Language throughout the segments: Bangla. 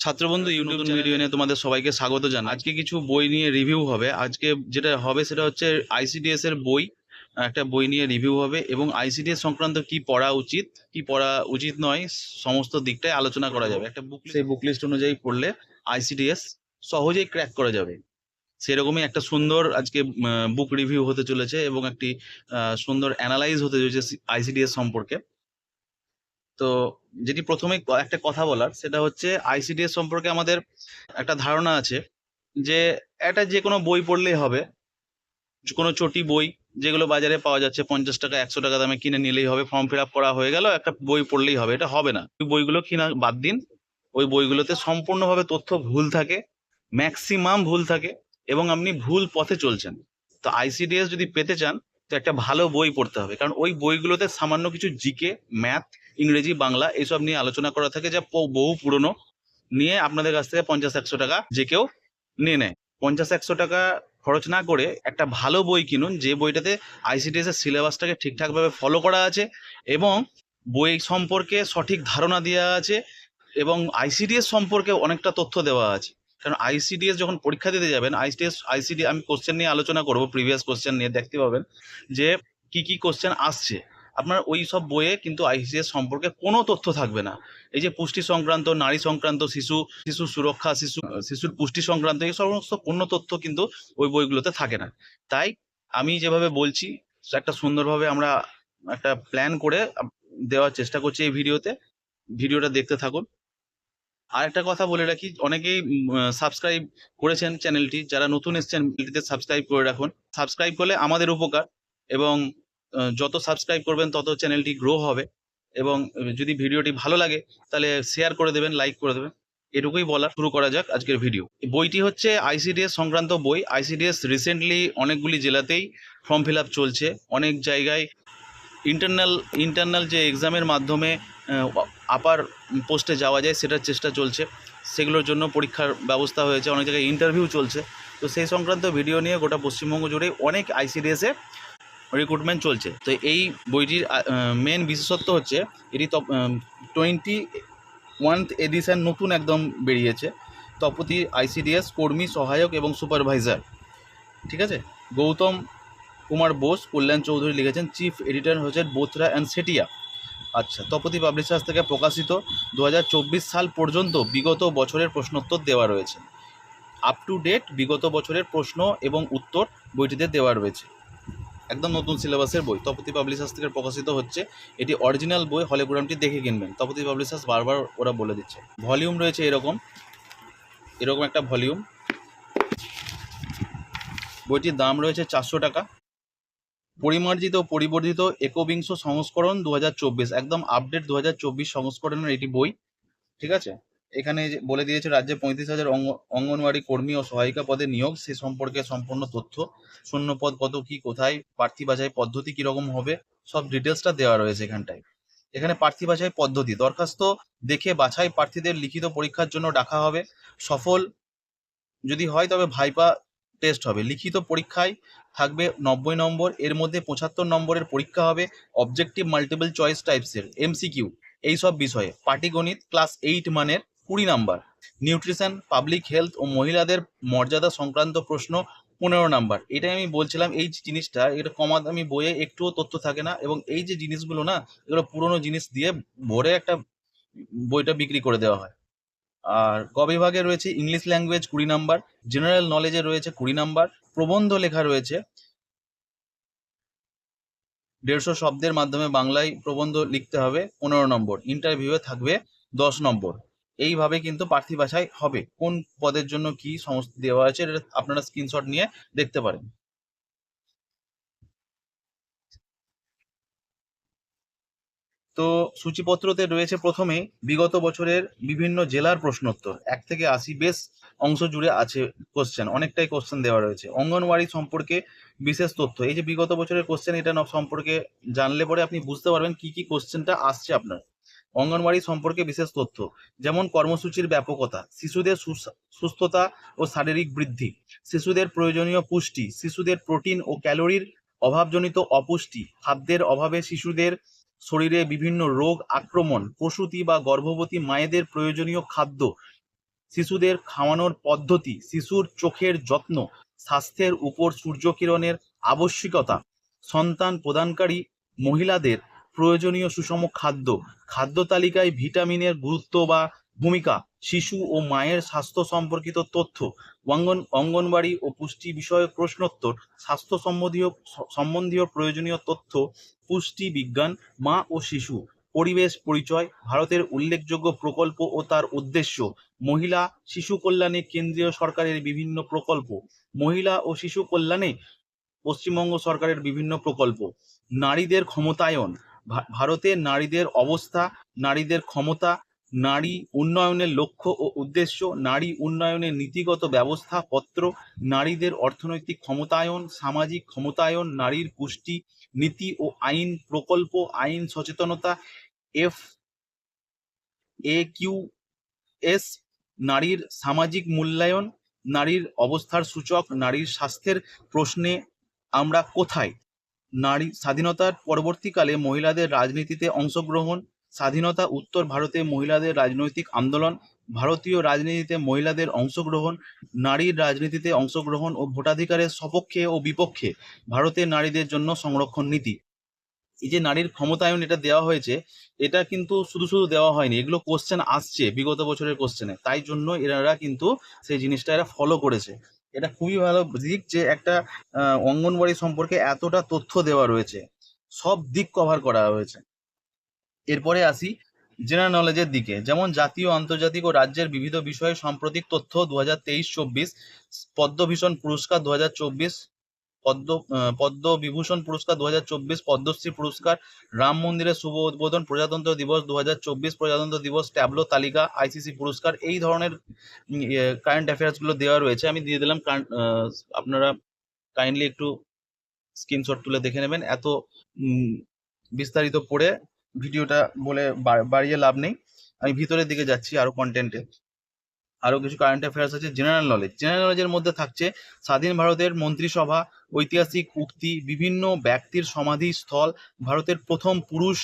ছাত্রবন্ধু ইউটিউব ভিডিও নিয়ে তোমাদের সবাইকে স্বাগত জানাই। আজকে কিছু বই নিয়ে রিভিউ হবে। আজকে যেটা হবে সেটা হচ্ছে আইসিডিএস এর বই। একটা বই নিয়ে রিভিউ হবে এবং আইসিডিএস সংক্রান্ত কি পড়া উচিত কি পড়া উচিত নয় সমস্ত দিকটাই আলোচনা করা যাবে। একটা বুক সেই বুক লিস্ট অনুযায়ী পড়লে আইসিডিএস সহজেই ক্র্যাক করা যাবে। সেরকমই একটা সুন্দর আজকে বুক রিভিউ হতে চলেছে এবং একটি সুন্দর অ্যানালাইজ হতে চলেছে আইসিডিএস সম্পর্কে। তো যেটি প্রথমে একটা কথা বলার, সেটা হচ্ছে আইসিডিএস সম্পর্কে আমাদের একটা ধারণা আছে যে একটা যে কোনো বই পড়লেই হবে। কোনো চটি বই যেগুলো বাজারে পাওয়া যাচ্ছে পঞ্চাশ টাকা, একশো টাকা দামে কিনে নিলেই হবে, ফর্ম ফিল আপ করা হয়ে গেল, একটা বই পড়লেই হবে। এটা হবে না। ওই বইগুলো কিনা বাদ দিন। ওই বইগুলোতে সম্পূর্ণভাবে তথ্য ভুল থাকে, ম্যাক্সিমাম ভুল থাকে, এবং আপনি ভুল পথে চলছেন। তো আইসিডিএস যদি পেতে চান, তো একটা ভালো বই পড়তে হবে। কারণ ওই বইগুলোতে সামান্য কিছু জিকে, ম্যাথ ইংরেজি, বাংলা এইসব নিয়ে আলোচনা করা থাকে যা বহু পুরনো নিয়ে আপনাদের কাছ থেকে পঞ্চাশ, একশো টাকা যে কেউ নিয়ে নেয়। পঞ্চাশ, একশো টাকা খরচ না করে একটা ভালো বই কিনুন, যে বইটাতে আইসিডিএস এর সিলেবাসটাকে ঠিকঠাকভাবে ফলো করা আছে এবং বই সম্পর্কে সঠিক ধারণা দেওয়া আছে এবং আইসিডিএস সম্পর্কে অনেকটা তথ্য দেওয়া আছে। কারণ আইসিডিএস যখন পরীক্ষা দিতে যাবেন আইসিডিএস আইসিডি আমি কোশ্চেন নিয়ে আলোচনা করব প্রিভিয়াস কোশ্চেন নিয়ে, দেখতে পাবেন যে কি কি কোশ্চেন আসছে। আপনার ওই সব বইয়ে কিন্তু আইসিএস সম্পর্কে কোনো তথ্য থাকবে না। এই যে পুষ্টি সংক্রান্ত, নারী সংক্রান্ত, শিশু শিশু সুরক্ষা, শিশু, শিশুর পুষ্টি সংক্রান্ত এই সমস্ত কোনো তথ্য কিন্তু ওই বইগুলোতে থাকে না। তাই আমি যেভাবে বলছি, একটা সুন্দরভাবে আমরা একটা প্ল্যান করে দেওয়ার চেষ্টা করছি এই ভিডিওতে। ভিডিওটা দেখতে থাকুন। আর একটা কথা বলে রাখি, অনেকেই সাবস্ক্রাইব করেছেন চ্যানেলটি যারা নতুন এসেছেন চ্যানেলটিতে সাবস্ক্রাইব করে রাখুন। সাবস্ক্রাইব করলে আমাদের উপকার এবং যত সাবস্ক্রাইব করবেন, তত চ্যানেলটি গ্রো হবে। এবং যদি ভিডিওটি ভালো লাগে, তাহলে শেয়ার করে দেবেন লাইক করে দেবেন। এটুকুই বলা শুরু করা যাক আজকের ভিডিও বইটি হচ্ছে আইসিডিএস সংক্রান্ত বই। আইসিডিএস রিসেন্টলি অনেকগুলি জেলাতেই ফর্ম ফিল চলছে। অনেক জায়গায় ইন্টারনাল ইন্টারনাল যে এক্সামের মাধ্যমে আপার পোস্টে যাওয়া যায়, সেটার চেষ্টা চলছে। সেগুলোর জন্য পরীক্ষার ব্যবস্থা হয়েছে। অনেক জায়গায় ইন্টারভিউ চলছে। তো সেই সংক্রান্ত ভিডিও নিয়ে গোটা পশ্চিমবঙ্গ জুড়ে অনেক আইসিডিএসে রিক্রুটমেন্ট চলছে। তো এই বইটির মেন বিশেষত্ব হচ্ছে, এটি টোয়েন্টি ওয়ান এডিশন নতুন একদম বেরিয়েছে। তপতি আইসিডিএস কর্মী, সহায়ক এবং সুপারভাইজার ঠিক আছে? গৌতম কুমার বোস, কল্যাণ চৌধুরী লিখেছেন চিফ এডিটর হচ্ছেন বোথরা অ্যান্ড সেটিয়া। আচ্ছা তপতি পাবলিশার্স থেকে প্রকাশিত দু হাজার চব্বিশ সাল পর্যন্ত বিগত বছরের প্রশ্নোত্তর দেওয়া রয়েছে। আপ টু ডেট বিগত বছরের প্রশ্ন এবং উত্তর বইটিতে দেওয়া রয়েছে। একদম নতুন সিলেবাসের বই। তপতি পাবলিশার্স থেকে প্রকাশিত হচ্ছে। এটি অরিজিনাল বই হলেগ্রামটি দেখে কিনবেন। তপতি পাবলিশার্স বারবার ওরা বলে দিচ্ছে। ভলিউম রয়েছে এরকম। এরকম একটা ভলিউম বইটির দাম রয়েছে চারশো টাকা। পরিমার্জিত পরিবর্ধিত একবিংশ সংস্করণ দু হাজার চব্বিশ। একদম আপডেট দু হাজার চব্বিশ সংস্করণের এটি বই। ঠিক আছে? এখানে বলে দিয়েছে রাজ্যে পঁয়ত্রিশ হাজার অঙ্গ- অঙ্গনওয়াড়ি কর্মী ও সহায়িকা পদে নিয়োগ, সে সম্পর্কে সম্পূর্ণ তথ্য। শূন্য পদ কত, কি, কোথায়, প্রার্থী বাছাই পদ্ধতি কীরকম হবে, সব ডিটেলসটা দেওয়া রয়েছে এখানটায়। এখানে প্রার্থী বাছাই পদ্ধতি, দরখাস্ত দেখে বাছাই প্রার্থীদের লিখিত পরীক্ষার জন্য ডাকা হবে। সফল যদি হয় তবে ভাইপা টেস্ট হবে। লিখিত পরীক্ষায় থাকবে নব্বই নম্বর, এর মধ্যে পঁচাত্তর নম্বরের পরীক্ষা হবে অবজেক্টিভ মাল্টিপল চয়েস টাইপসের, এমসিকিউ, এই সব বিষয়ে। পাটিগণিত, ক্লাস এইট মানের কুড়ি নাম্বার। নিউট্রিশন, পাবলিক হেলথ ও মহিলাদের মর্যাদা সংক্রান্ত প্রশ্ন পনেরো নাম্বার। এটাই আমি বলছিলাম, এই জিনিসটা, এটা কমা দামি বইয়ে একটুও তথ্য থাকে না এবং এই যে জিনিসগুলো না, এগুলো পুরোনো জিনিস দিয়ে ভরে একটা বইটা বিক্রি করে দেওয়া হয়। আর ক বিভাগে রয়েছে ইংলিশ ল্যাঙ্গুয়েজ কুড়ি নাম্বার, জেনারেল নলেজে রয়েছে কুড়ি নাম্বার, প্রবন্ধ লেখা রয়েছে। দেড়শো শব্দের মাধ্যমে বাংলায় প্রবন্ধ লিখতে হবে, পনেরো নম্বর। ইন্টারভিউয়ে থাকবে দশ নম্বর। এইভাবে কিন্তু প্রার্থী বাছাই হবে। কোন পদের জন্য কি সমস্ত দেওয়া আছে এটা আপনারা স্ক্রিনশট নিয়ে দেখতে পারেন। তো সূচিপত্রতে রয়েছে প্রথমে, বিগত বছরের বিভিন্ন জেলার প্রশ্নোত্তর। এক থেকে আশি বেশ অংশ জুড়ে আছে কোশ্চেন অনেকটাই কোশ্চেন দেওয়া রয়েছে। অঙ্গনওয়াড়ি সম্পর্কে বিশেষ তথ্য, এই যে বিগত বছরের কোশ্চেন এটা সম্পর্কে জানলে পরে আপনি বুঝতে পারবেন কি কি কোশ্চেনটা আসছে আপনার। অঙ্গনওয়াড়ি সম্পর্কে বিশেষ তথ্য, যেমন কর্মসূচির ব্যাপকতা, শিশুদের সুস- সুস্থতা ও শারীরিক বৃদ্ধি, শিশুদের প্রয়োজনীয় পুষ্টি, শিশুদের প্রোটিন ও ক্যালোরির অভাবজনিত অপুষ্টি, খাদ্যের অভাবে শিশুদের শরীরে বিভিন্ন রোগ, আক্রমণ, প্রসূতি বা গর্ভবতী মায়েদের প্রয়োজনীয় খাদ্য, শিশুদের খাওয়ানোর পদ্ধতি, শিশুর চোখের যত্ন, স্বাস্থ্যের উপর সূর্যকিরণের আবশ্যিকতা, সন্তান প্রদানকারী মহিলাদের প্রয়োজনীয় সুষম খাদ্য। খাদ্য তালিকায় ভিটামিনের গুরুত্ব বা ভূমিকা, শিশু ও মায়ের স্বাস্থ্য সম্পর্কিত তথ্য, অঙ্গন অঙ্গনবাড়ি ও পুষ্টি বিষয়ক প্রশ্নোত্তর, স্বাস্থ্য সম্বন্ধীয় সম্বন্ধীয় প্রয়োজনীয় তথ্য, পুষ্টি বিজ্ঞান, মা ও শিশু, পরিবেশ পরিচয়, ভারতের উল্লেখযোগ্য প্রকল্প ও তার উদ্দেশ্য, মহিলা শিশু কল্যাণে কেন্দ্রীয় সরকারের বিভিন্ন প্রকল্প, মহিলা ও শিশু কল্যাণে পশ্চিমবঙ্গ সরকারের বিভিন্ন প্রকল্প, নারীদের ক্ষমতায়ন ভারতের নারীদের অবস্থা, নারীদের ক্ষমতা, নারী উন্নয়নের লক্ষ্য ও উদ্দেশ্য, নারী উন্নয়নের নীতিগত ব্যবস্থাপত্র, নারীদের অর্থনৈতিক ক্ষমতায়ন, সামাজিক ক্ষমতায়ন, নারীর পুষ্টি নীতি ও আইন প্রকল্প, আইন সচেতনতা, এফ, এ, কিউ, এস, নারীর সামাজিক মূল্যায়ন, নারীর অবস্থার সূচক, নারীর স্বাস্থ্যের প্রশ্নে আমরা কোথায়? নারী স্বাধীনতার পরবর্তীকালে মহিলাদের রাজনীতিতে অংশগ্রহণ, স্বাধীনতা উত্তর ভারতে মহিলাদের রাজনৈতিক আন্দোলন, ভারতীয় রাজনীতিতে মহিলাদের অংশগ্রহণ, নারীর রাজনীতিতে অংশগ্রহণ ও ভোটাধিকারের সপক্ষে ও বিপক্ষে ভারতের নারীদের জন্য সংরক্ষণ নীতি। এই যে নারীর ক্ষমতায়ন এটা দেওয়া হয়েছে, এটা কিন্তু শুধু শুধু দেওয়া হয়নি, এগুলো কোশ্চেন আসছে বিগত বছরের কোশ্চেনে তাই জন্য এনারা কিন্তু সেই জিনিসটা এরা ফলো করেছে। এটা খুবই ভালো দিক যে একটা অঙ্গনবাড়ি সম্পর্কে এতটা তথ্য দেওয়া রয়েছে। সব দিক কভার করা হয়েছে। এরপরে আসি জেনারেল নলেজের দিকে। যেমন জাতীয়, আন্তর্জাতিক ও রাজ্যের বিবিধ বিষয়ে সাম্প্রতিক তথ্য দু হাজার তেইশ চব্বিশ, পদ্মভীষণ পুরস্কার দু হাজার চব্বিশ পদ্ম আহ, পদ্মবিভূষণ পুরস্কার দু হাজার চব্বিশ পদ্মশ্রী পুরস্কার রাম মন্দিরের শুভ উদ্বোধন প্রজাতন্ত্র দিবস দু হাজার চব্বিশ প্রজাতন্ত্র দিবস ট্যাবলো তালিকা আইসিসি পুরস্কার এই ধরনের কারেন্ট অ্যাফেয়ার্সগুলো দেওয়া রয়েছে। আমি দিয়ে দিলাম আপনারা কাইন্ডলি একটু স্ক্রিনশট তুলে দেখে নেবেন। এত বিস্তারিত পড়ে ভিডিওটা বলে বাড়িয়ে লাভ নেই। আমি ভিতরের দিকে যাচ্ছি আরও কন্টেন্টে আরও কিছু কারেন্ট অ্যাফেয়ার্স আছে জেনারেল নলেজ জেনারেল নলেজের মধ্যে থাকছে স্বাধীন ভারতের মন্ত্রিসভা, ঐতিহাসিক উক্তি, বিভিন্ন ব্যক্তির সমাধি স্থল, ভারতের প্রথম পুরুষ,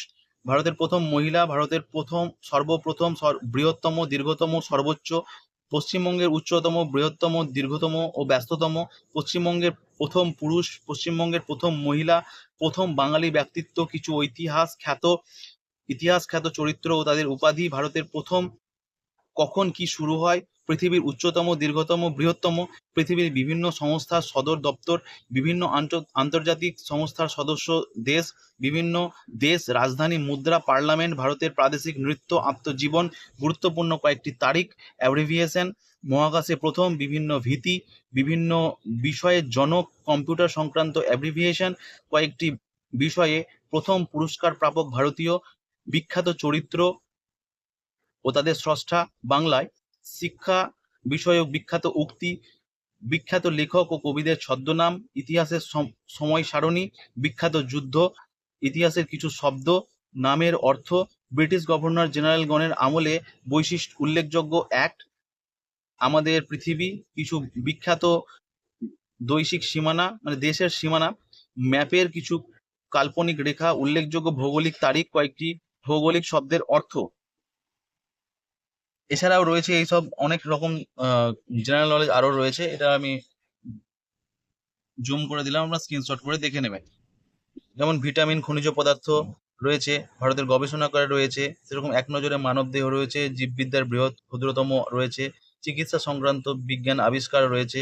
ভারতের প্রথম মহিলা, ভারতের প্রথম সর্বপ্রথম বৃহত্তম, দীর্ঘতম, সর্বোচ্চ, পশ্চিমবঙ্গের উচ্চতম, বৃহত্তম, দীর্ঘতম ও ব্যস্ততম, পশ্চিমবঙ্গের প্রথম পুরুষ, পশ্চিমবঙ্গের প্রথম মহিলা, প্রথম বাঙালি ব্যক্তিত্ব, কিছু ঐতিহাস খ্যাত, ইতিহাস খ্যাত চরিত্র ও তাদের উপাধি, ভারতের প্রথম কখন কি শুরু হয়, পৃথিবীর উচ্চতম, দীর্ঘতম, বৃহত্তম, পৃথিবীর বিভিন্ন সংস্থার সদর দপ্তর, বিভিন্ন আন্ত- আন্তর্জাতিক সংস্থার সদস্য দেশ, বিভিন্ন দেশ, রাজধানী, মুদ্রা, পার্লামেন্ট, ভারতের প্রাদেশিক নৃত্য, আত্মজীবন, গুরুত্বপূর্ণ কয়েকটি তারিখ অ্যাব্রিভিয়েশন মহাকাশে প্রথম, বিভিন্ন ভীতি, বিভিন্ন বিষয়ে জনক কম্পিউটার সংক্রান্ত অ্যাব্রিভিয়েশন কয়েকটি বিষয়ে প্রথম পুরস্কার প্রাপক ভারতীয়, বিখ্যাত চরিত্র ও তাদের স্রষ্টা বাংলায় শিক্ষা বিষয়ক বিখ্যাত উক্তি, বিখ্যাত লেখক ও কবিদের ছদ্মনাম, ইতিহাসের সম- সময় সারণী, বিখ্যাত যুদ্ধ, ইতিহাসের কিছু শব্দ, নামের অর্থ, ব্রিটিশ গভর্নর জেনারেলগণের আমলে বৈশিষ্ট্য উল্লেখযোগ্য অ্যাক্ট আমাদের পৃথিবী, কিছু বিখ্যাত দৈশিক সীমানা মানে দেশের সীমানা, ম্যাপের কিছু কাল্পনিক রেখা, উল্লেখযোগ্য ভৌগোলিক তারিখ, কয়েকটি ভৌগোলিক শব্দের অর্থ। এছাড়াও রয়েছে এইসব অনেক রকম জেনারেল নলেজ আরও রয়েছে। এটা আমি জুম করে দিলাম, আমরা স্ক্রিনশট করে দেখে নেবেন। যেমন ভিটামিন খনিজ পদার্থ রয়েছে, ভারতের গবেষণা গবেষণাগারে রয়েছে, সেরকম এক নজরে মানব দেহ রয়েছে, জীববিদ্যার বৃহৎ ক্ষুদ্রতম রয়েছে। চিকিৎসা সংক্রান্ত বিজ্ঞান আবিষ্কার রয়েছে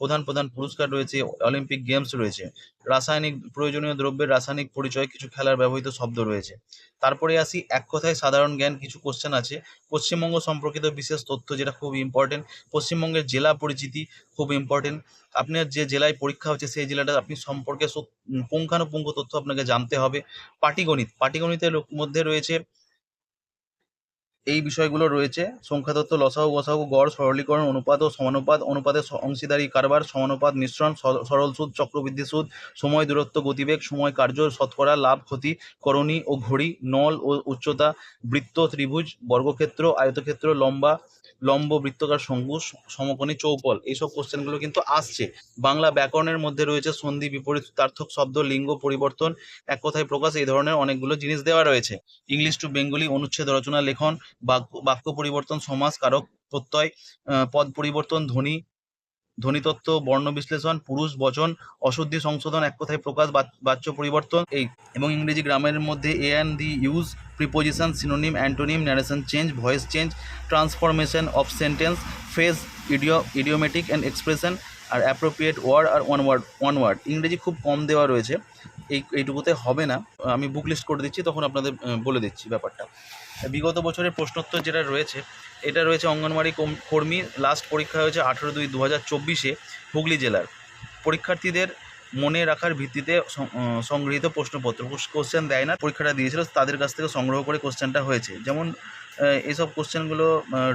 প্রধান প্রধান পুরস্কার রয়েছে অলিম্পিক গেমস রয়েছে। রাসায়নিক প্রয়োজনীয় দ্রব্যের রাসায়নিক পরিচয়, কিছু খেলার ব্যবহৃত শব্দ রয়েছে। তারপরে আসি, এক কথায় সাধারণ জ্ঞান, কিছু কোশ্চেন আছে। পশ্চিমবঙ্গ সম্পর্কিত বিশেষ তথ্য যেটা খুব ইম্পর্টেন্ট পশ্চিমবঙ্গের জেলা পরিচিতি খুব ইম্পর্টেন্ট আপনার যে জেলায় পরীক্ষা হচ্ছে, সেই জেলাটা আপনি সম্পর্কে পুঙ্খানুপুঙ্খ তথ্য আপনাকে জানতে হবে। পাটিগণিত, পাটিগণিতের মধ্যে রয়েছে এই বিষয়গুলো রয়েছে। সংখ্যাতত্ত্ব, লসাগু, গসাগু, গড়, সরলীকরণ, অনুপাত ও সমানুপাত। অনুপাতের অংশীদারি, কারবার, সমানুপাত, মিশ্রণ সরল সুদ, চক্রবৃদ্ধি সুদ, সময় দূরত্ব, গতিবেগ, সময় কার্য, শতকরা, লাভ, ক্ষতি, করণী ও ঘড়ি, নল ও উচ্চতা, বৃত্ত, ত্রিভুজ, বর্গক্ষেত্র, আয়তক্ষেত্র, লম্বা, লম্ব, বৃত্তকার শঙ্কু সমকোণী চৌপল এইসব কোশ্চেনগুলো কিন্তু আসছে। বাংলা ব্যাকরণের মধ্যে রয়েছে সন্ধি, বিপরীত তার্থক শব্দ, লিঙ্গ পরিবর্তন, এক কথায় প্রকাশ, এই ধরনের অনেকগুলো জিনিস দেওয়া রয়েছে। ইংলিশ টু বেঙ্গলি অনুচ্ছেদ রচনা, লেখন বাক্য পরিবর্তন সমাজ কারক প্রত্যয় পদ পরিবর্তন, ধ্বনি, ধ্বনিতত্ত্ব, বর্ণ বিশ্লেষণ, পুরুষ, বচন, অশুদ্ধি সংশোধন, এক কথায় প্রকাশ বাচ- বাচ্য পরিবর্তন, এই, এবং ইংরেজি গ্রামের মধ্যে a and the use preposition synonym antonym narration change voice change transformation of sentence phrase idio idiomatic and expression R appropriate word আর ওয়ান ওয়ার্ড ওয়ান ওয়ার্ড ইংরেজি খুব কম দেওয়া রয়েছে। এই, এইটুকুতে হবে না। আমি বুক লিস্ট করে দিচ্ছি, তখন আপনাদের বলে দিচ্ছি ব্যাপারটা। বিগত বছরের প্রশ্নোত্তর যেটা রয়েছে এটা রয়েছে অঙ্গনওয়াড়ি কর্মী। লাস্ট পরীক্ষা হয়েছে আঠেরো দুই দু হাজার চব্বিশে হুগলি জেলার। পরীক্ষার্থীদের মনে রাখার ভিত্তিতে সংগৃহীত প্রশ্নপত্র। কোশ্চেন দেয় না পরীক্ষাটা দিয়েছিল তাদের কাছ থেকে সংগ্রহ করে কোশ্চেনটা হয়েছে। যেমন আহ, এইসব কোশ্চেনগুলো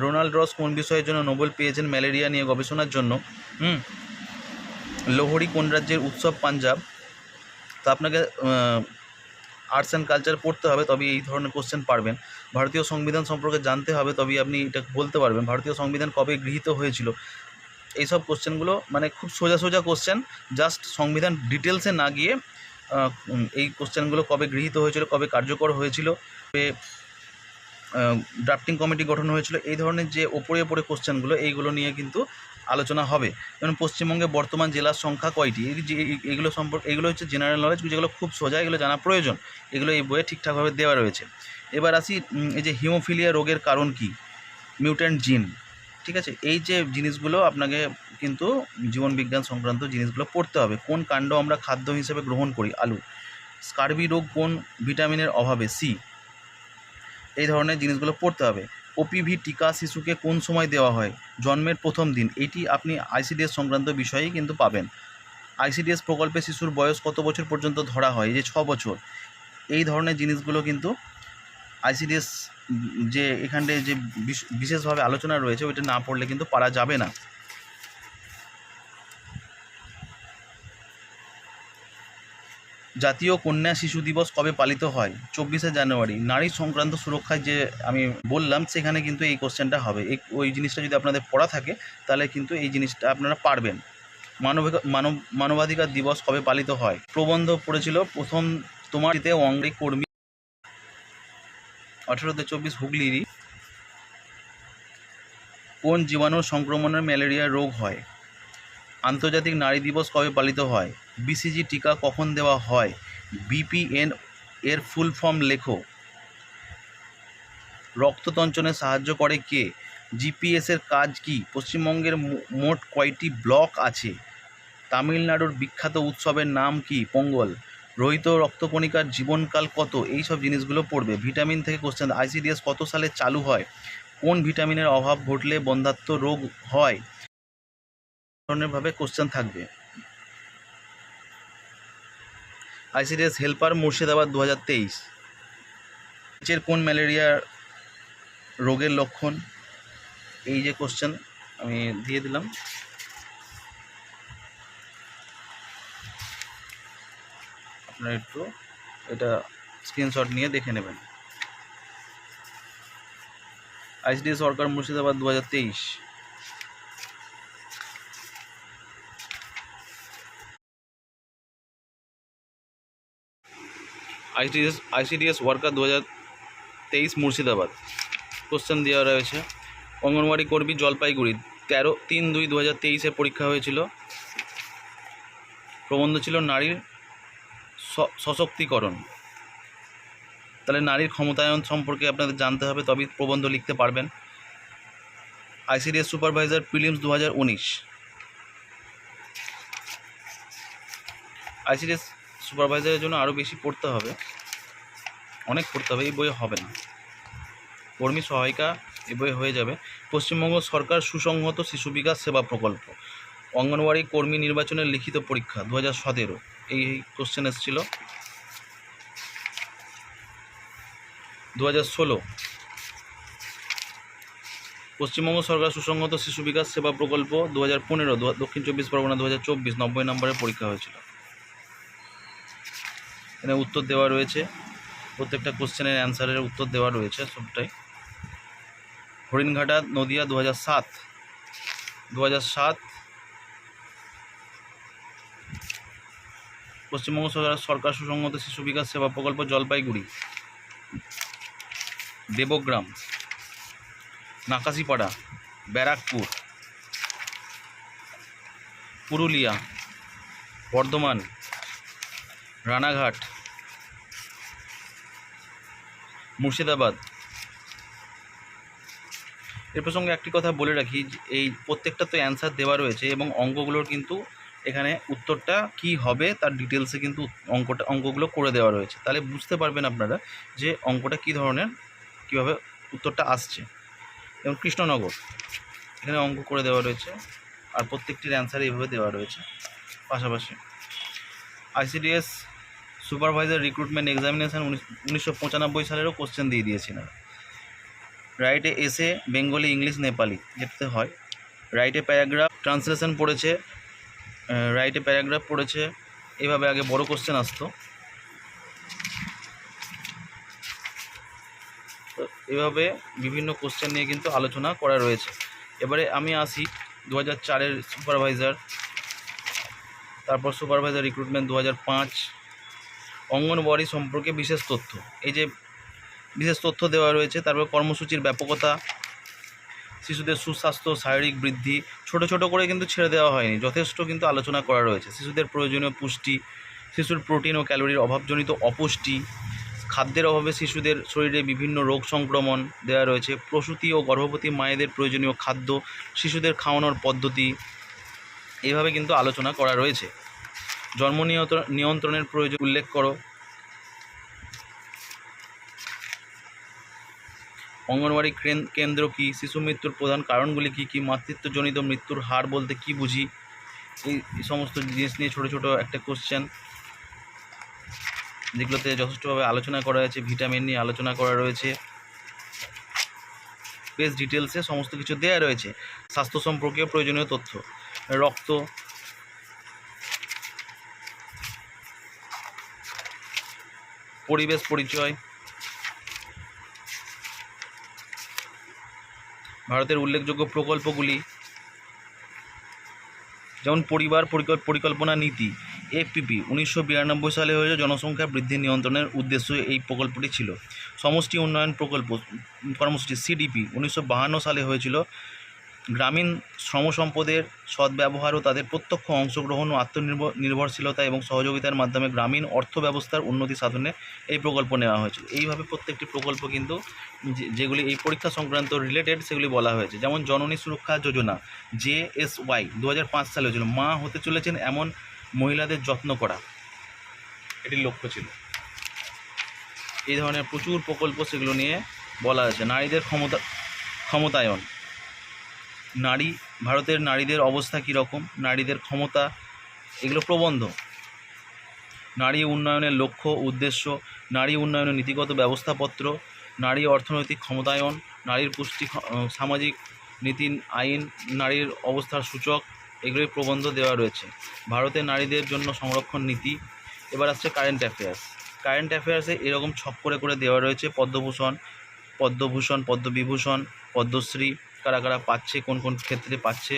রোনাল্ড রস কোন বিষয়ের জন্য নোবেল পেয়েছেন ম্যালেরিয়া নিয়ে গবেষণার জন্য? হুম? লোহড়ি কোন রাজ্যের উৎসব পাঞ্জাব? তা আপনাকে আর্টস অ্যান্ড কালচার পড়তে হবে তবে এই ধরনের কোশ্চেন পারবেন। ভারতীয় সংবিধান সম্পর্কে জানতে হবে, তবেই আপনি এটা বলতে পারবেন। ভারতীয় সংবিধান কবে গৃহীত হয়েছিল? এইসব কোশ্চেনগুলো মানে খুব সোজা সোজা কোশ্চেন জাস্ট সংবিধান ডিটেলসে না গিয়ে এই কোশ্চেনগুলো কবে গৃহীত হয়েছিল, কবে কার্যকর হয়েছিল ড্রাফটিং কমিটি গঠন হয়েছিল, এই ধরনের যে ওপরে ওপরে কোশ্চেনগুলো এইগুলো নিয়ে কিন্তু আলোচনা হবে। যেমন পশ্চিমবঙ্গে বর্তমান জেলার সংখ্যা কয়টি? এগুলো সম্পর্কে এগুলো হচ্ছে জেনারেল নলেজ যেগুলো খুব সোজা, এগুলো জানা প্রয়োজন। এগুলো এই বইয়ে ঠিকঠাকভাবে দেওয়া রয়েছে। এবার আসি এই যে হিমোফিলিয়া রোগের কারণ কি? মিউট্যান্ট জিন ঠিক আছে? এই যে জিনিসগুলো আপনাকে কিন্তু জীবন বিজ্ঞান সংক্রান্ত জিনিসগুলো পড়তে হবে। কোন কাণ্ড আমরা খাদ্য হিসেবে গ্রহণ করি? আলু। স্কার্বি রোগ কোন ভিটামিনের অভাবে? সি এই ধরনের জিনিসগুলো পড়তে হবে। ওপিভি টিকা শিশুকে কোন সময় দেওয়া হয়? জন্মের প্রথম দিন। এটি আপনি আইসিডিএস সংক্রান্ত বিষয়েই কিন্তু পাবেন। আইসিডিএস প্রকল্পে শিশুর বয়স কত বছর পর্যন্ত ধরা হয়? যে ছ বছর। এই ধরনের জিনিসগুলো কিন্তু আইসিডিএস যে এখানে যে বিশ- বিশেষভাবে আলোচনা রয়েছে, ওইটা না পড়লে কিন্তু পারা যাবে না। জাতীয় কন্যা শিশু দিবস কবে পালিত হয়? চব্বিশে জানুয়ারি। নারী সংক্রান্ত সুরক্ষায় যে আমি বললাম, সেখানে কিন্তু এই কোশ্চেনটা হবে। এই, ওই জিনিসটা যদি আপনাদের পড়া থাকে, তাহলে কিন্তু এই জিনিসটা আপনারা পারবেন। মানবিক, মানব, মানবাধিকার দিবস কবে পালিত হয়? প্রবন্ধ পড়েছিল প্রথম তোমারিতে অঙ্গি কর্মী আঠেরোতে চব্বিশ হুগলিরই। কোন জীবাণু সংক্রমণের ম্যালেরিয়া রোগ হয়? আন্তর্জাতিক নারী দিবস কবে পালিত হয়? বিসিজি টিকা কখন দেওয়া হয়? বিপিএন এর ফুল ফর্ম লেখো। রক্ততঞ্চনে সাহায্য করে কে? জিপিএস এর কাজ কি? পশ্চিমবঙ্গের মোট কয়টি ব্লক আছে? তামিলনাড়ুর বিখ্যাত উৎসবের নাম কি? পোঙ্গল। রোহিত রক্তকণিকার জীবনকাল কত? এই সব জিনিসগুলো পড়বে। ভিটামিন থেকে কোশ্চেন। আইসিডিএস কত সালে চালু হয়? কোন ভিটামিনের অভাব ঘটলে বন্ধাত্ম রোগ হয়? ধরনেরভাবে কোশ্চেন থাকবে। আইসিডিএস হেল্পার মুর্শিদাবাদ দু হাজার তেইশ। নিচের কোন ম্যালেরিয়া রোগের লক্ষণ? এই যে কোশ্চেন আমি দিয়ে দিলাম। আপনারা একটু এটা স্ক্রিনশট নিয়ে দেখে নেবেন। আইসিডিএস সরকার মুর্শিদাবাদ দু হাজার তেইশ। আইসিডিএস আইসিডিএস ওয়ার্কার দু হাজার তেইশ মুর্শিদাবাদ। কোশ্চেন দেওয়া রয়েছে। অঙ্গনওয়াড়ি কর্মী জলপাইগুড়ি, তেরো তিন দুই দু হাজার তেইশে পরীক্ষা হয়েছিল। প্রবন্ধ ছিল নারীর সশক্তিকরণ। তাহলে নারীর ক্ষমতায়ন সম্পর্কে আপনাদের জানতে হবে, তবেই প্রবন্ধ লিখতে পারবেন। আইসিডিএস সুপারভাইজার প্রিলিমস দু হাজার উনিশ। আইসিডিএস সুপারভাইজারের জন্য আরও বেশি পড়তে হবে। অনেক পড়তে হবে, এই বইয়ে হবে না। কর্মী সহায়িকা এই বইয়ে হয়ে যাবে। পশ্চিমবঙ্গ সরকার সুসংহত শিশু বিকাশ সেবা প্রকল্প। অঙ্গনওয়াড়ি কর্মী নির্বাচনের লিখিত পরীক্ষা দু হাজার সতেরো, এই কোশ্চেন এসেছিল। দু হাজার ষোলো, পশ্চিমবঙ্গ সরকার সুসংহত শিশু বিকাশ সেবা প্রকল্প দু হাজার পনেরো দক্ষিণ চব্বিশ পরগনা দু হাজার চব্বিশ, নব্বই নম্বরের পরীক্ষা হয়েছিল। এখানে উত্তর দেওয়া রয়েছে। প্রত্যেকটা কোশ্চেনের অ্যান্সারের উত্তর দেওয়া রয়েছে সবটাই। হরিণঘাটা, নদিয়া দু হাজার সাত। দু হাজার সাত পশ্চিমবঙ্গ সরকার সুসংহত শিশু বিকাশ সেবা প্রকল্প জলপাইগুড়ি। দেবগ্রাম, নাকাশিপাড়া, ব্যারাকপুর। পুরুলিয়া, বর্ধমান, রানাঘাট। মুর্শিদাবাদ। এর প্রসঙ্গে একটি কথা বলে রাখি, এই প্রত্যেকটা তো অ্যান্সার দেওয়া রয়েছে এবং অঙ্কগুলোর কিন্তু এখানে উত্তরটা কি হবে তার ডিটেলসে কিন্তু অঙ্কটা অঙ্কগুলো করে দেওয়া রয়েছে। তাহলে বুঝতে পারবেন আপনারা যে অঙ্কটা কী ধরনের, কীভাবে উত্তরটা আসছে। এবং কৃষ্ণনগর, এখানে অঙ্ক করে দেওয়া রয়েছে আর প্রত্যেকটির অ্যান্সার এইভাবে দেওয়া রয়েছে পাশাপাশি। আইসিডিএস সুপারভাইজার রিক্রুটমেন্ট এক্সামিনেশন উনিশশো পঁচানব্বই সালেরও কোশ্চেন দিয়ে দিয়েছিলেন। রাইটে এসে বেঙ্গলি ইংলিশ নেপালি যেটাতে হয়। রাইটে প্যারাগ্রাফ ট্রান্সলেশন পড়েছে রাইটে প্যারাগ্রাফ পড়েছে, এভাবে আগে বড় কোশ্চেন আসতো। এভাবে বিভিন্ন কোশ্চেন নিয়ে কিন্তু আলোচনা করা রয়েছে। এবারে আমি আসি দু হাজার চারের সুপারভাইজার তারপর সুপারভাইজার রিক্রুটমেন্ট দু হাজার পাঁচ অঙ্গনওয়াড়ি সম্পর্কে বিশেষ তথ্য। এই যে বিশেষ তথ্য দেওয়া রয়েছে, তারপর কর্মসূচির ব্যাপকতা, শিশুদের সুস্বাস্থ্য, শারীরিক বৃদ্ধি, ছোট ছোট করে কিন্তু ছেড়ে দেওয়া হয়নি, যথেষ্ট কিন্তু আলোচনা করা রয়েছে। শিশুদের প্রয়োজনীয় পুষ্টি, শিশুর প্রোটিন ও ক্যালোরির অভাবজনিত অপুষ্টি, খাদ্যের অভাবে শিশুদের শরীরে বিভিন্ন রোগ সংক্রমণ দেওয়া রয়েছে, প্রসূতি ও গর্ভবতী মায়েদের প্রয়োজনীয় খাদ্য, শিশুদের খাওয়ানোর পদ্ধতি এইভাবে কিন্তু আলোচনা করা রয়েছে। জন্ম নিয়ন্ত্রণ, নিয়ন্ত্রণের প্রয়োজন উল্লেখ করো। অঙ্গনওয়াড়ি কেন- কেন্দ্র কি? শিশু মৃত্যুর প্রধান কারণগুলি কি কি? মাতৃত্বজনিত মৃত্যুর হার বলতে কি বুঝি? এই সমস্ত জিনিস নিয়ে ছোট ছোট একটা কোশ্চেন যেগুলোতে যথেষ্টভাবে আলোচনা করা হয়েছে ভিটামিন নিয়ে আলোচনা করা রয়েছে। বেশ ডিটেলসে সমস্ত কিছু দেয়া রয়েছে। স্বাস্থ্য সম্পর্কীয় প্রয়োজনীয় তথ্য, রক্ত পরিবেশ পরিচয়। ভারতের উল্লেখযোগ্য প্রকল্পগুলি যেমন পরিবার পরিকল- পরিকল্পনা নীতি, এফপিপি, উনিশশো বিরানব্বই সালে হয়েছে জনসংখ্যা বৃদ্ধি নিয়ন্ত্রণের উদ্দেশ্য এই প্রকল্পটি ছিল। সমষ্টি উন্নয়ন প্রকল্প, কর্মসূচি, সিডিপি, উনিশশো বাহান্ন সালে হয়েছিল গ্রামীণ শ্রম সম্পদের সদ্ব্যবহার ও তাদের প্রত্যক্ষ অংশগ্রহণ ও আত্মনির্ভর নির্ভরশীলতা এবং সহযোগিতার মাধ্যমে গ্রামীণ অর্থ ব্যবস্থার উন্নতি সাধনে এই প্রকল্প নেওয়া হয়েছিল। এইভাবে প্রত্যেকটি প্রকল্প কিন্তু যেগুলি এই পরীক্ষা সংক্রান্ত রিলেটেড সেগুলি বলা হয়েছে। যেমন জননী সুরক্ষা যোজনা, জে এস ওয়াই দু হাজার পাঁচ সালে হয়েছিল। মা হতে চলেছেন এমন মহিলাদের যত্ন করা। এটির লক্ষ্য ছিল। এই ধরনের প্রচুর প্রকল্প সেগুলো নিয়ে বলা হয়েছে। নারীদের ক্ষমতা ক্ষমতায়ন। নারী, ভারতের নারীদের অবস্থা কীরকম, নারীদের ক্ষমতা, এগুলো প্রবন্ধ। নারী উন্নয়নের লক্ষ্য, উদ্দেশ্য, নারী উন্নয়নের নীতিগত ব্যবস্থাপত্র, নারী অর্থনৈতিক ক্ষমতায়ন, নারীর পুষ্টি সামাজিক নীতি, আইন, নারীর অবস্থার সূচক, এগুলোই প্রবন্ধ দেওয়া রয়েছে। ভারতের নারীদের জন্য সংরক্ষণ নীতি, এবার আসছে কারেন্ট অ্যাফেয়ার্স কারেন্ট অ্যাফেয়ার্সে এরকম ছক করে করে দেওয়া রয়েছে, পদ্মভূষণ পদ্মভূষণ, পদ্মবিভূষণ, পদ্মশ্রী কারা কারা পাচ্ছে, কোন কোন ক্ষেত্রে পাচ্ছে,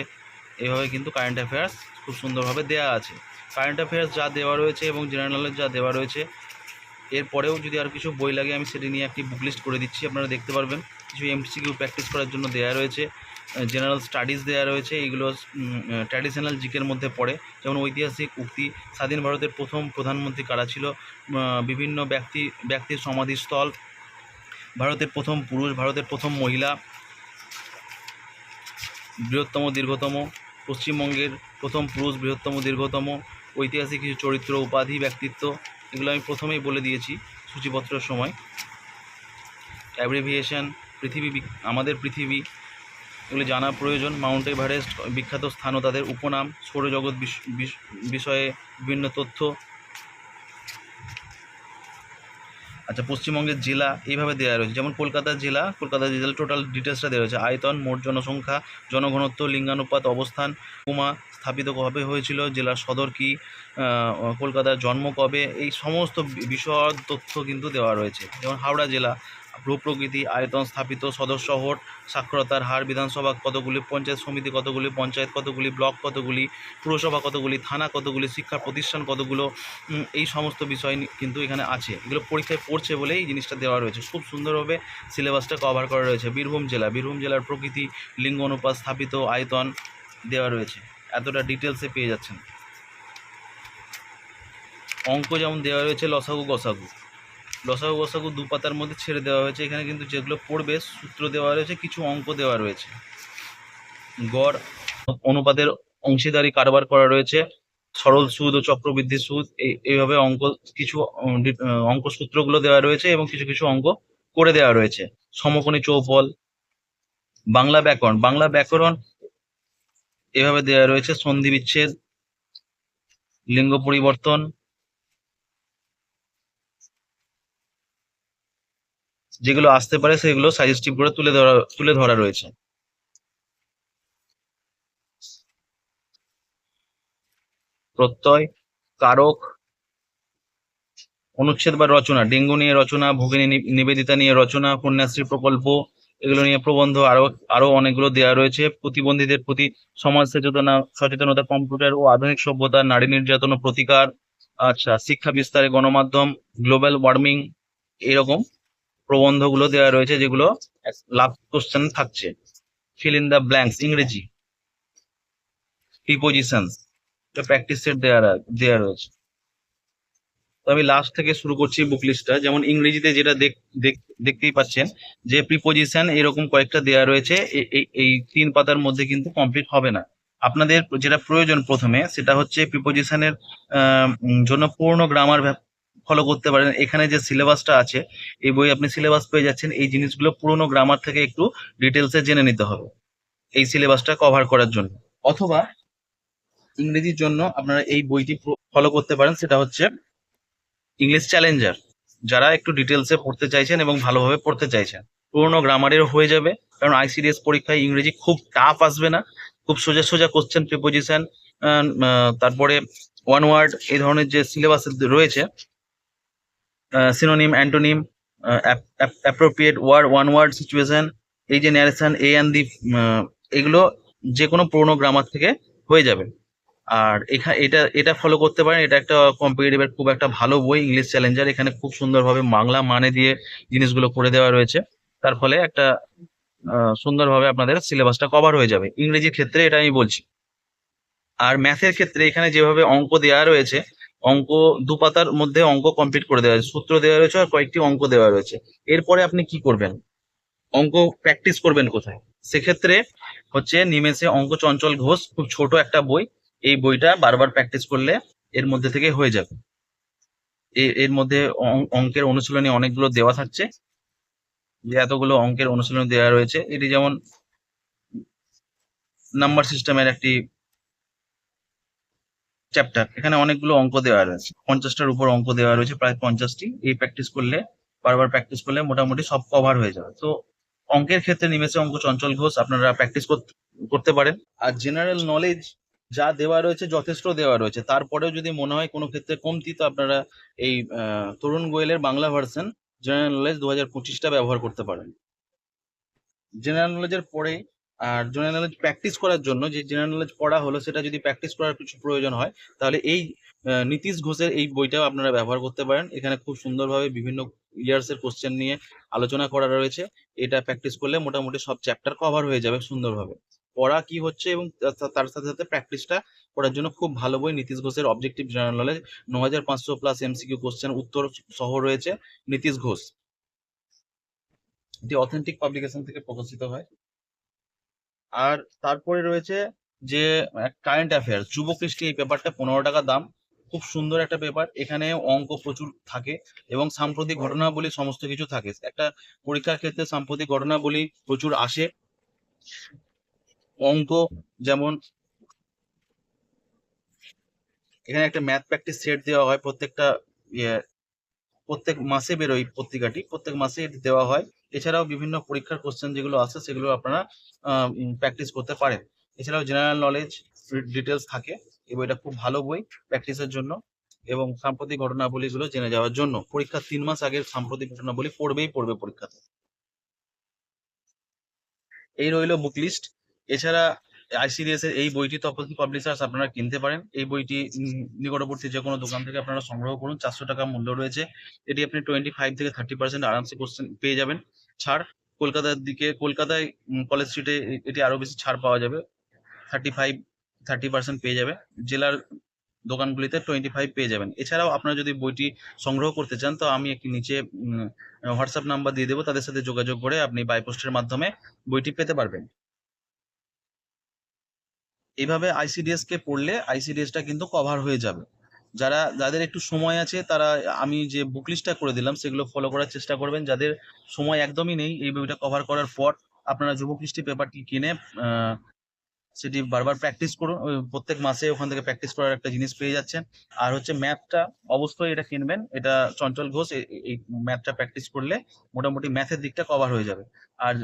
এভাবে কিন্তু কারেন্ট অ্যাফেয়ার্স খুব সুন্দরভাবে দেওয়া আছে। কারেন্ট অ্যাফেয়ার্স যা দেওয়া রয়েছে এবং জেনারেল যা দেওয়া রয়েছে, এরপরেও যদি আর কিছু বই লাগে, আমি সেটি নিয়ে একটি বুক লিস্ট করে দিচ্ছি, আপনারা দেখতে পারবেন। কিছু এমসিকিউ প্র্যাকটিস করার জন্য দেওয়া রয়েছে জেনারেল স্টাডিজ দেওয়া রয়েছে এইগুলো ট্র্যাডিশনাল জিকের মধ্যে পড়ে, যেমন ঐতিহাসিক উক্তি, স্বাধীন ভারতের প্রথম প্রধানমন্ত্রী কারা ছিল বিভিন্ন ব্যক্তি, ব্যক্তির সমাধিস্থল, ভারতের প্রথম পুরুষ, ভারতের প্রথম মহিলা বৃহত্তম, দীর্ঘতম, পশ্চিমবঙ্গের প্রথম পুরুষ, বৃহত্তম, দীর্ঘতম, ঐতিহাসিক কিছু চরিত্র, উপাধি, ব্যক্তিত্ব, এগুলো আমি প্রথমেই বলে দিয়েছি সূচিপত্রের সময়। অ্যাব্রিভিয়েশন পৃথিবী আমাদের পৃথিবী, এগুলো জানা প্রয়োজন। মাউন্ট এভারেস্ট বিখ্যাত স্থান ও তাদের উপনাম। সৌরজগৎ বিষ- বিষ- বিষয়ে বিভিন্ন তথ্য। আচ্ছা পশ্চিমবঙ্গের জেলা এইভাবে দেওয়া রয়েছে। যেমন কলকাতা জেলা, কলকাতা জেলার টোটাল ডিটেলসটা দেওয়া রয়েছে। আয়তন, মোট জনসংখ্যা, জনঘনত্ব, লিঙ্গানুপাত, অবস্থান কুমা স্থাপিত কবে হয়েছিল, জেলার সদর কী কলকাতার জন্ম কবে, এই সমস্ত বিষয়, তথ্য কিন্তু দেওয়া রয়েছে। যেমন হাওড়া জেলা ভূপ্রকৃতি আয়তন স্থাপিত সদস্য শহর সাক্ষরতার হার বিধানসভা কতগুলি, পঞ্চায়েত সমিতি কতগুলি, পঞ্চায়েত কতগুলি, ব্লক কতগুলি, পুরসভা কতগুলি, থানা কতগুলি, শিক্ষা প্রতিষ্ঠান কতগুলো এই সমস্ত বিষয় কিন্তু এখানে আছে। এগুলো পরীক্ষায় পড়ছে বলেই এই জিনিসটা দেওয়া রয়েছে। খুব সুন্দরভাবে সিলেবাসটা কভার করা রয়েছে। বীরভূম জেলা, বীরভূম জেলার প্রকৃতি, লিঙ্গ অনুপাত স্থাপিত আয়তন দেওয়া রয়েছে। এতটা ডিটেলসে পেয়ে যাচ্ছেন। অঙ্ক যেমন দেওয়া রয়েছে, লসাগু, গসাগু। লসাগু গসাগু দু পাতার মধ্যে ছেড়ে দেওয়া হয়েছে। এখানে কিন্তু যেগুলো পড়বে, সূত্র দেওয়া রয়েছে, কিছু অঙ্ক দেওয়া রয়েছে। গড় অনুপাতের অংশীদারি কারবার করা রয়েছে। সরল সুদ ও চক্রবৃদ্ধি সুদ এই- এইভাবে অঙ্ক কিছু অঙ্ক সূত্রগুলো দেওয়া রয়েছে এবং কিছু কিছু অঙ্ক করে দেওয়া রয়েছে। সমকোণী চৌফল, বাংলা ব্যাকরণ বাংলা ব্যাকরণ এভাবে দেওয়া রয়েছে। সন্ধি বিচ্ছেদ, লিঙ্গ পরিবর্তন যেগুলো আসতে পারে সেগুলো সাজেস্টিভ করে তুলে ধরা তুলে ধরা রয়েছে। প্রত্যয়, কারক, অনুচ্ছেদ বা রচনা, ডেঙ্গু নিয়ে রচনা, ভগিনী নিবেদিতা নিয়ে রচনা, কন্যাশ্রী প্রকল্প, এগুলো নিয়ে প্রবন্ধ আরও আরও অনেকগুলো দেওয়া রয়েছে। প্রতিবন্ধীদের প্রতি সমাজ সচেতনা, সচেতনতা, কম্পিউটার ও আধুনিক সভ্যতা, নারী নির্যাতন ও প্রতিকার আচ্ছা শিক্ষা বিস্তারে গণমাধ্যম, গ্লোবাল ওয়ার্মিং, এরকম। প্রবন্ধগুলো দেওয়া রয়েছে যেগুলো লাভ কোশ্চেন থাকছে। ফিল ইন দ্য ব্ল্যাঙ্কস ইংরেজি। প্রিপোজিশন প্র্যাকটিস সেট দেওয়া দেওয়া রয়েছে। তো আমি লাস্ট থেকে শুরু করছি বুক লিস্টটা যেমন ইংরেজিতে যেটা দেখ- দেখ- দেখতেই পাচ্ছেন যে প্রিপোজিশন এরকম কয়েকটা দেওয়া রয়েছে। এই তিন পাতার মধ্যে কিন্তু কমপ্লিট হবে না। আপনাদের যেটা প্রয়োজন প্রথমে সেটা হচ্ছে প্রিপোজিশনের জন্য পূর্ণ গ্রামার ফলো করতে পারেন। এখানে যে সিলেবাসটা আছে, এই বই আপনি সিলেবাস পেয়ে যাচ্ছেন। এই জিনিসগুলো পুরনো গ্রামার থেকে একটু ডিটেলসে জেনে নিতে হবে, এই সিলেবাসটা কভার করার জন্য। অথবা ইংরেজির জন্য আপনারা এই বইটি ফলো করতে পারেন, সেটা হচ্ছে ইংলিশ চ্যালেঞ্জার যারা একটু ডিটেলসে পড়তে চাইছেন এবং ভালোভাবে পড়তে চাইছেন, পুরোনো গ্রামারের হয়ে যাবে। কারণ আইসিডিএস পরীক্ষায় ইংরেজি খুব টাফ আসবে না। খুব সোজা সোজা কোশ্চেন প্রিপোজিশন তারপরে ওয়ান ওয়ার্ড এই ধরনের যে সিলেবাস রয়েছে synonym antonym appropriate word one word situation এই যে ন্যারেশন এ অ্যান্ড দি এগুলো যে কোনো পুরোনো গ্রামার থেকে হয়ে যাবে। আর এখানে এটা এটা ফলো করতে পারেন। এটা একটা কম্পিটিটিভের খুব একটা ভালো বই ইংলিশ চ্যালেঞ্জার এখানে খুব সুন্দরভাবে বাংলা মানে দিয়ে জিনিসগুলো করে দেওয়া রয়েছে। তার ফলে একটা সুন্দরভাবে আপনাদের সিলেবাসটা কভার হয়ে যাবে। ইংরেজির ক্ষেত্রে এটা আমি বলছি। আর ম্যাথের ক্ষেত্রে এখানে যেভাবে অঙ্ক দেওয়া রয়েছে অঙ্ক দু পাতার মধ্যে অঙ্ক কমপ্লিট করে দেওয়া হয়েছে। সূত্র দেওয়া রয়েছে আর কয়েকটি অঙ্ক দেওয়া রয়েছে। এরপরে আপনি কি করবেন? অঙ্ক প্র্যাকটিস করবেন কোথায়? সেক্ষেত্রে হচ্ছে নিমেষে অঙ্ক চঞ্চল ঘোষ খুব ছোট একটা বই, এই বইটা বারবার প্র্যাকটিস করলে এর মধ্যে থেকে হয়ে যাবে। এর মধ্যে অঙ্কের অনুশীলনী অনেকগুলো দেওয়া থাকছে। যে এতগুলো অঙ্কের অনুশীলনী দেওয়া রয়েছে, এটি যেমন নাম্বার সিস্টেমের একটি চ্যাপ্টার এখানে অনেকগুলো অঙ্ক দেওয়া রয়েছে। পঞ্চাশটার উপর অঙ্ক দেওয়া রয়েছে, প্রায় পঞ্চাশটি। এই প্র্যাকটিস করলে, বারবার প্র্যাকটিস করলে মোটামুটি সব কভার হয়ে যাবে। তো অঙ্কের ক্ষেত্রে নিমেষে অঙ্ক চঞ্চল ঘোষ, আপনারা প্র্যাকটিস করতে পারেন। আর জেনারেল নলেজ যা দেওয়া রয়েছে, যথেষ্ট দেওয়া রয়েছে। তারপরেও যদি মনে হয় কোনো ক্ষেত্রে কমতি, তো আপনারা এই তরুণ গোয়েলের বাংলা ভার্সন জেনারেল নলেজ দু হাজার পঁচিশটা ব্যবহার করতে পারেন। জেনারেল নলেজের পরে আর জেনারেল নলেজ প্র্যাকটিস করার জন্য যে জেনারেল নলেজ পড়া হলো সেটা যদি প্র্যাকটিস করার কিছু প্রয়োজন হয়, তাহলে এই নীতিশ ঘোষের এই বইটাও আপনারা ব্যবহার করতে পারেন। এখানে খুব সুন্দরভাবে বিভিন্ন ইয়ার্স এর কোশ্চেন নিয়ে আলোচনা করা রয়েছে। এটা প্র্যাকটিস করলে মোটামুটি সব চ্যাপ্টার কভার হয়ে যাবে সুন্দরভাবে। পড়া কি হচ্ছে এবং তার সাথে সাথে প্র্যাকটিসটা করার জন্য খুব ভালো বই নীতিশ ঘোষের অবজেক্টিভ জেনারেল নলেজ ন হাজার পাঁচশো প্লাস এমসিকিউ কোশ্চেন উত্তর সহ রয়েছে নীতিশ ঘোষ। এটি অথেন্টিক পাবলিকেশন থেকে প্রকাশিত হয়। আর তারপরে রয়েছে যে কারেন্ট অ্যাফেয়ার যুব কৃষ্টি এই পেপারটা পনেরো টাকা দাম। খুব সুন্দর একটা পেপার এখানে অঙ্ক প্রচুর থাকে এবং সাম্প্রতিক ঘটনাবলী সমস্ত কিছু থাকে। একটা পরীক্ষার ক্ষেত্রে সাম্প্রতিক ঘটনাবলী প্রচুর আসে। অঙ্ক যেমন এখানে একটা ম্যাথ প্র্যাকটিস সেট দেওয়া হয় প্রত্যেকটা ইয়ে প্রত্যেক মাসে বেরোয় পত্রিকাটি, প্রত্যেক মাসে এটি দেওয়া হয়। এছাড়াও বিভিন্ন পরীক্ষার কোশ্চেন যেগুলো আছে, সেগুলো আপনারা প্র্যাকটিস করতে পারেন। এছাড়াও জেনারেল নলেজ ডিটেলস থাকে, এই বইটা খুব ভালো বই প্র্যাকটিসের জন্য এবং সাম্প্রতিক ঘটনাবলীগুলো জেনে যাওয়ার জন্য। পরীক্ষার তিন মাস আগের সাম্প্রতিক ঘটনাবলী পড়বেই পড়বে পরীক্ষাতে। এই রইল বুক লিস্ট এছাড়া আইসিডিএস এর এই বইটি তপতি পাবলিশার্স আপনারা কিনতে পারেন। এই বইটি নিকটবর্তী যে কোনো দোকান থেকে আপনারা সংগ্রহ করুন। চারশো টাকা মূল্য রয়েছে। এটি আপনি টোয়েন্টি ফাইভ থেকে থার্টি পার্সেন্ট আরামসে কোশ্চেন পেয়ে যাবেন। ছাড়, কলকাতার দিকে, কলকাতায় কলেজ স্ট্রিটে এটি আরও বেশি ছাড় পাওয়া যাবে। থার্টি ফাইভ থার্টি পার্সেন্ট পেয়ে যাবে জেলার দোকানগুলিতে টোয়েন্টি ফাইভ পেয়ে যাবেন। এছাড়াও আপনারা যদি বইটি সংগ্রহ করতে চান, তো আমি একটি নিচে হোয়াটসঅ্যাপ নাম্বার দিয়ে দেবো। তাদের সাথে যোগাযোগ করে আপনি বাইপোস্টের মাধ্যমে বইটি পেতে পারবেন। এইভাবে আইসিডিএস কে পড়লে আইসিডিএস টা কিন্তু কভার হয়ে যাবে। যারা, যাদের একটু সময় আছে, তারা, আমি যে বুক লিস্টটা করে দিলাম, সেগুলো ফলো করার চেষ্টা করবেন। যাদের সময় একদমই নেই, এই বইটা কভার করার পর আপনারা যুবকৃষ্টি পেপারটি কিনে সেটি বারবার প্র্যাকটিস করুন। প্রত্যেক মাসে ওখান থেকে প্র্যাকটিস করার একটা জিনিস পেয়ে যাচ্ছেন। আর হচ্ছে ম্যাথটা অবশ্যই এটা কিনবেন। এটা চঞ্চল ঘোষ এই ম্যাথটা প্র্যাকটিস করলে মোটামুটি ম্যাথের দিকটা কভার হয়ে যাবে। আর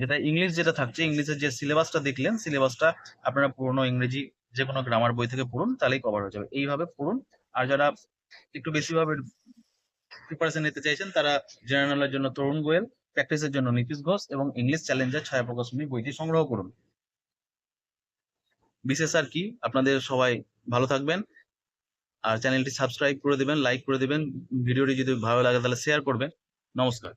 যেটা ইংলিশ যেটা থাকছে ইংলিশের যে সিলেবাসটা দেখলেন সিলেবাসটা আপনারা পুরোনো ইংরেজি যে কোনো গ্রামার বই থেকে পড়ুন, তাহলেই কভার হয়ে যাবে। এইভাবে পড়ুন। আর যারা একটু বেশিভাবে প্রিপারেশন নিতে চাইছেন, তারা জেনারেলের জন্য তরুণ গোয়েল প্র্যাকটিসের জন্য নীতিশ ঘোষ এবং ইংলিশ চ্যালেঞ্জার ছায়া প্রকাশনী বইটি সংগ্রহ করুন। বিশেষ আর কি। আপনাদের সবাই ভালো থাকবেন। আর চ্যানেলটি সাবস্ক্রাইব করে দেবেন, লাইক করে দেবেন। ভিডিওটি যদি ভালো লাগে তাহলে শেয়ার করবেন। নমস্কার।